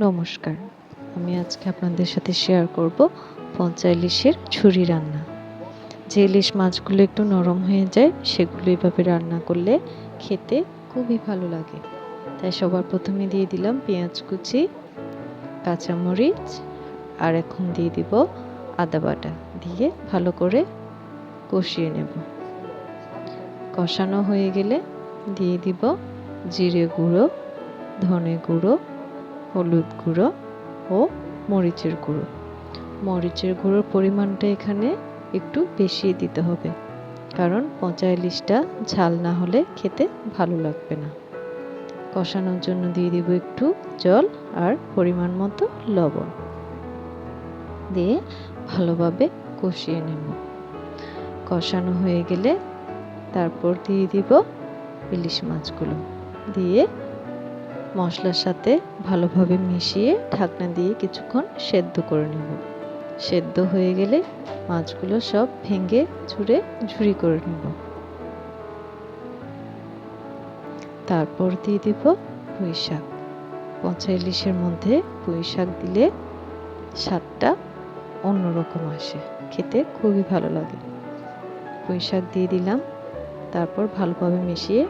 নমস্কার। আমি আজকে আপনাদের সাথে শেয়ার করব পঞ্চা ইলিশের ঝুরি রান্না। যে ইলিশ মাছগুলো একটু নরম হয়ে যায়, সেগুলো এভাবে রান্না করলে খেতে খুবই ভালো লাগে। তাই সবার প্রথমে দিয়ে দিলাম পেঁয়াজ কুচি, কাঁচামরিচ, আর এখন দিয়ে দিব আদা বাটা। দিয়ে ভালো করে কষিয়ে নেব। কষানো হয়ে গেলে দিয়ে দিব জিরে গুঁড়ো, ধনে গুঁড়ো হলুদ গুঁড়ো ও মরিচের গুঁড়ো। মরিচের গুঁড়োর পরিমাণটা এখানে একটু বেশি দিতে হবে, কারণ পচা ইলিশটা ঝাল না হলে খেতে ভালো লাগবে না। কষানোর জন্য দিয়ে দিব একটু জল আর পরিমাণ মতো লবণ। দিয়ে ভালোভাবে কষিয়ে নেব। কষানো হয়ে গেলে তারপর দিয়ে দিব ইলিশ মাছগুলো। দিয়ে মশলার সাথে ভালোভাবে মিশিয়ে ঢাকনা দিয়ে কিছুক্ষণ সেদ্ধ করে নেব। সেদ্ধ হয়ে গেলে মাছগুলো সব ভেঙে চুড়ে ঝুড়ি করে নেব। তারপর দিয়ে দিব পুঁই শাক পচা ইলিশের মধ্যে পুঁই শাক দিলে স্বাদটা অন্যরকম আসে। খেতে খুবই ভালো লাগে। পুঁই শাক দিয়ে দিলাম। তারপর ভালোভাবে মিশিয়ে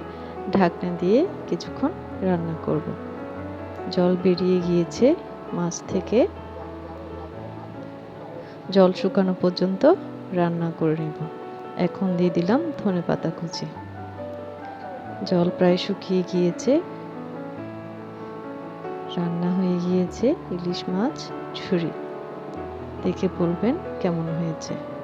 ঢাকনা দিয়ে কিছুক্ষণ রান্না করব। জল বেরিয়ে গিয়েছে মাছ থেকে। জল শুকানো পর্যন্ত রান্না করে নেব। এখন দিয়ে দিলাম ধনে পাতা কুচি। জল প্রায় শুকিয়ে গিয়েছে। রান্না হয়ে গিয়েছে ইলিশ মাছ ঝুরি দেখে বলবেন কেমন হয়েছে।